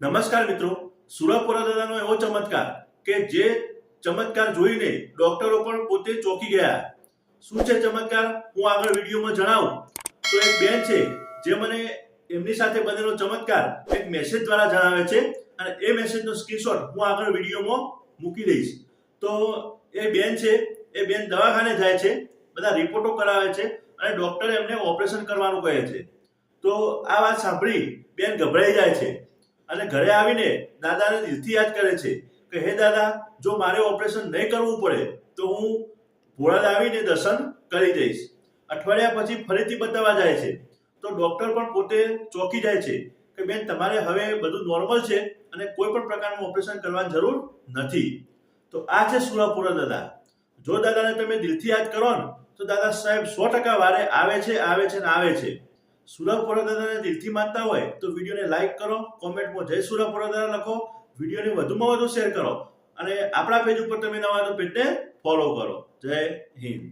નમસ્કાર મિત્રો. સુરપુરા દાદાનો એવો ચમત્કાર કે જે ચમત્કાર જોઈને ડોક્ટરો પણ પોતે ચોંકી ગયા. શું છે ચમત્કાર? હું આગળ વિડીયોમાં જણાવું. તો એક બેન છે, જે મને એમની સાથે બનેલો ચમત્કાર એક મેસેજ દ્વારા જણાવે છે અને એ મેસેજનો સ્ક્રીનશોટ હું આગળ વિડીયોમાં મૂકી દઈશ. તો એ બેન છે, એ બેન દવાખાને જાય છે, બધા રિપોર્ટો કરાવે છે અને ડોક્ટર એમને ઓપરેશન કરવાનું કહે છે. તો આ વાત સાંભળી બેન ગભરાઈ જાય છે. અને ઘરે આવીને દાદાને દિલથી યાદ કરે છે કે, હે દાદા, જો મારે ઓપરેશન નહીં કરવું પડે, તો હું ભોળાદ આવીને દર્શન કરી જઈશ અઠવાડિયા પછી ફરીથી બતાવવા જાય છે. તો ડોક્ટર પણ પોતે ચોંકી જાય છે કે, બેન, તમારે હવે બધું નોર્મલ છે અને કોઈ પણ પ્રકારનું ઓપરેશન કરવાની જરૂર નથી. તો આ છે સુરાપુરા દાદા. જો દાદાને તમે દિલથી યાદ કરો ને, તો દાદા સાહેબ સો ટકા વારે આવે છે આવે છે ને આવે છે. સુરાપુરા દાદાને દિલથી માનતા હોય તો વિડીયોને લાઈક કરો, કોમેન્ટમાં જય સુરભ દાદા લખો, વિડીયોને વધુમાં વધુ શેર કરો અને આપણા પેજ ઉપર તમે નવા તો પેજને ફોલો કરો. જય હિન્દ.